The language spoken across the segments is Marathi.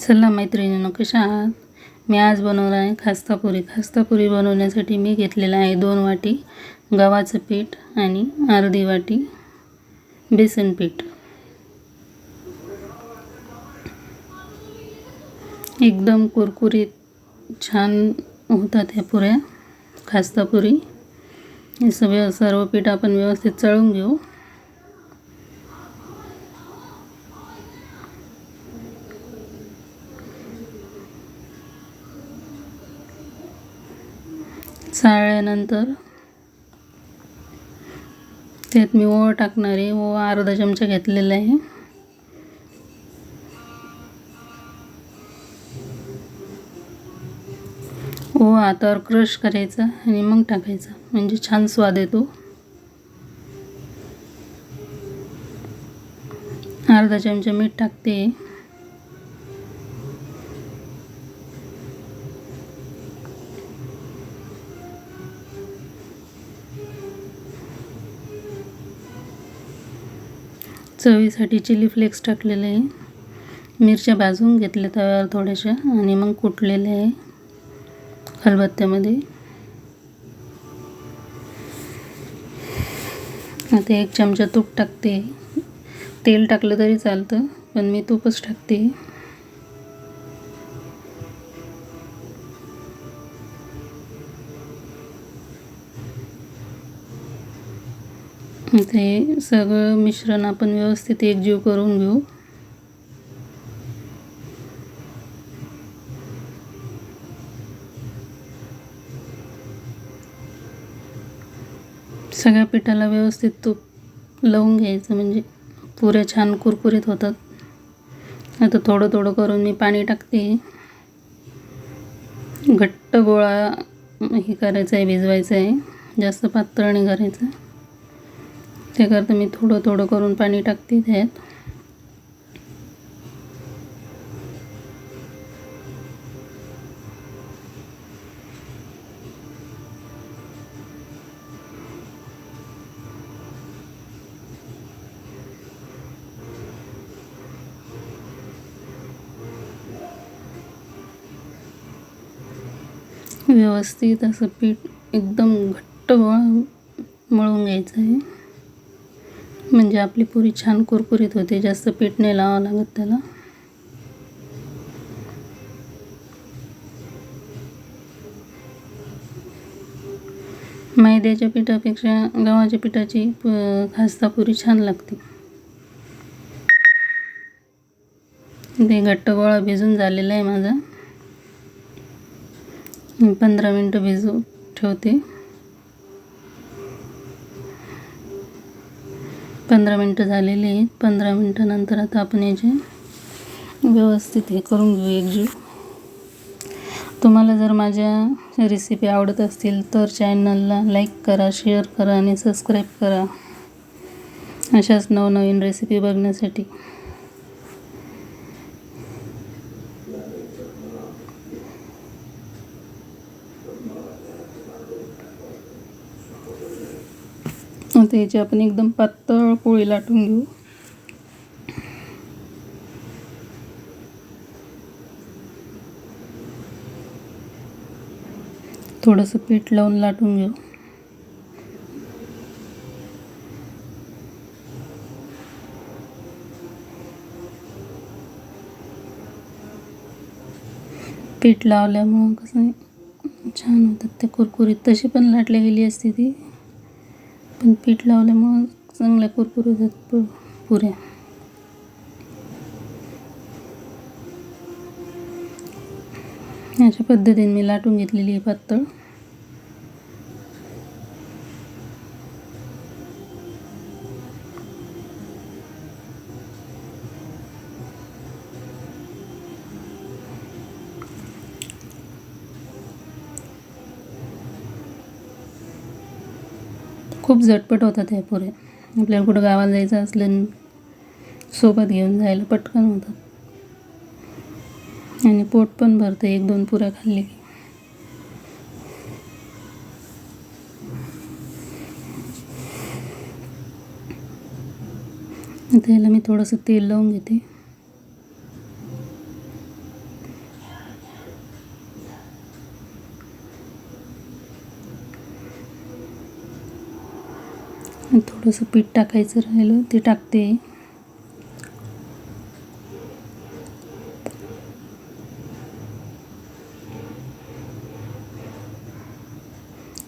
चला मैत्रिणींनो कशा आहात? मी आज बनवणार आहे खास्तापुरी खास्तापुरी बनवण्यासाठी मी घेतलेलं आहे दोन वाटी गव्हाचं पीठ आणि अर्धी वाटी बेसन पीठ. एकदम कुरकुरीत छान होतात ह्या पुऱ्या खास्तापुरी हे सगळं सर्व पीठ आपण व्यवस्थित चळून घेऊ. चाळल्यानंतर त्यात मी ओवा टाकणार आहे. ओवा अर्धा चमचा घेतलेला आहे. ओवा हातावर क्रश करायचा आणि मग टाकायचा. म्हणजे छान स्वाद येतो. अर्धा चमचा मीठ टाकते. चवीसाठी चिली फ्लेक्स टाकलेले आहे. मिरच्या भाजून घेतल्या तव्यावर थोड्याशा आणि मग कुटलेले आहे खलबत्त्यामध्ये. आता एक चमचा तूप टाकते. तेल टाकलं तरी चालतं पण मी तूपच टाकते. ते सगळं मिश्रण आपण व्यवस्थित एकजीव करून घेऊ. सगळ्या पिठाला व्यवस्थित तूप लावून घ्यायचं म्हणजे पुऱ्या छान कुरकुरीत होतात. आता थोडं थोडं करून मी पाणी टाकते. घट्ट गोळा हे करायचं आहे भिजवायचं आहे जास्त पातळ नाही करायचं. त्याकरता मी थोडं थोडं करून पाणी टाकते त्यात व्यवस्थित पीठ एकदम घट्ट मळून घ्यायचं म्हणजे आपली पुरी छान कुरकुरीत होते जास्त पीठ नाही लावावं लागत त्याला. मैद्याच्या पिठापेक्षा गव्हाच्या पिठाची खास्ता पुरी छान लागते. ते घट्ट गोळा भिजून झालेला आहे माझा. पंधरा मिनटं भिजू ठेवते. पंधरा मिनटं झालेली आहेत. पंधरा मिनटानंतर आता आपण याचे व्यवस्थित हे करून घेऊ एकजीव. तुम्हाला जर माझ्या रेसिपी आवडत असतील तर चॅनलला लाईक करा शेअर करा आणि सबस्क्राईब करा. अशाच नवनवीन रेसिपी बघण्यासाठी. आता याची आपण एकदम पातळ पोळी लाटून घेऊ. थोडंसं पीठ लावून लाटून घेऊ. पीठ लावल्यामुळं कसं छान होतात ते कुरकुरीत. तशी पण लाटल्या गेली असते ती. पण पीठ लावल्यामुळं चांगल्या कुरकुर होतात पुऱ्या. अशा पद्धतीने मी लाटून घेतलेली आहे पातळ. खूप झटपट होतात ह्या पुऱ्या आपल्याला कुठं गावाला जायचं असलं सोबत घेऊन जायला पटकन होतात. आणि पोट पण भरतं एक दोन पुऱ्या खाल्ली की. आता याला मी थोडंसं तेल लावून घेते. थोडंसं पीठ टाकायचं राहिलं ते टाकते.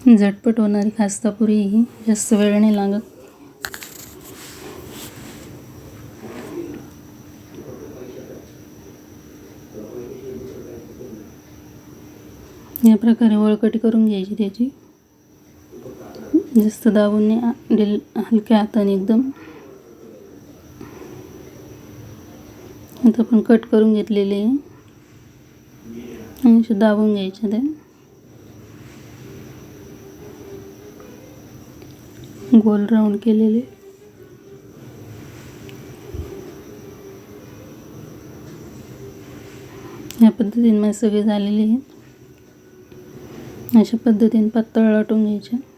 झटपट होणारी खास्तापुरी ही जास्त वेळ नाही लागत. या प्रकारे वळकटी करून घ्यायची त्याची. जास्त दाबून नाही, डिल हलक्या हाताने एकदम. आता आपण कट करून घेतलेले आहे. आणि असे दाबून घ्यायचे ते. गोल राऊंड केलेले. या पद्धतीने माझे सगळे झालेले आहेत. अशा पद्धतीने पातळ लाटून घ्यायचे.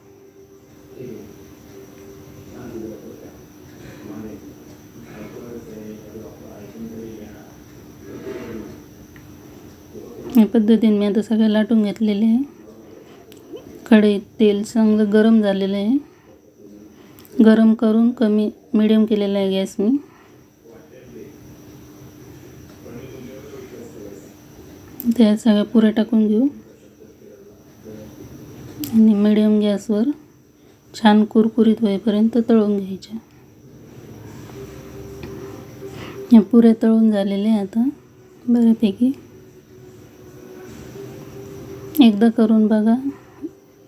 या पद्धतीने मी आता सगळं लाटून घेतलेले आहे. कढईत तेल चांगलं गरम झालेलं आहे. गरम करून कमी मिडियम केलेला आहे गॅस मी. त्या सगळ्या पुऱ्या टाकून घेऊ. आणि मिडियम गॅसवर छान कुरकुरीत होईपर्यंत तळून घ्यायच्या. या पुऱ्या तळून झालेल्या आहे आता बऱ्यापैकी. एकदा करून बघा.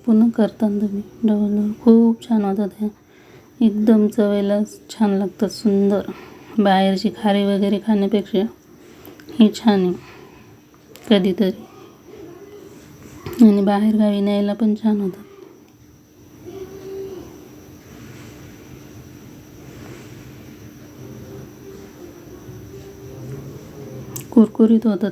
पुन्हा करताना तुम्ही. डबल डबल खूप छान होतात ह्या एकदम चवेला छान लागतात. सुंदर. बाहेरची खारी वगैरे खाण्यापेक्षा हे छान आहे. कधीतरी. आणि बाहेरगावी न्यायला पण छान होतात. कुरकुरीत होतात.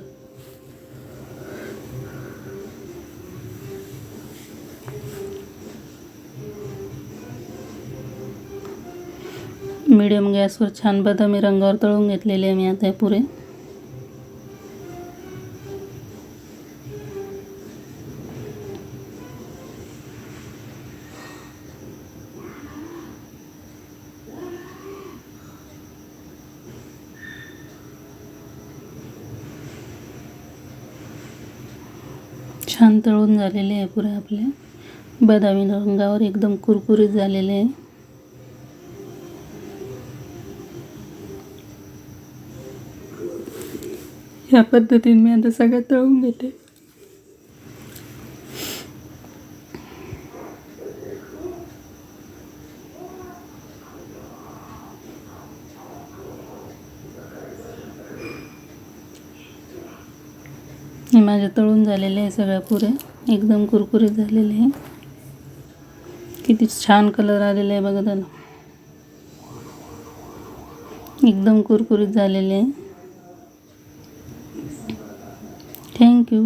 मीडियम गॅसवर छान बदामी रंगावर तळून घेतलेले आहे मी आता पुरे. छान तळून झालेले आहे पुरे आपले. बदामी रंगावर एकदम कुरकुरीत झालेले आहे. ह्या पद्धतीने मी आता सगळ्यात तळून घेते. हे माझे तळून झालेले आहे सगळ्या पुऱ्या. एकदम कुरकुरीत झालेले आहे. किती छान कलर आलेला आहे बघा त्याला. एकदम कुरकुरीत झालेले आहे. Thank you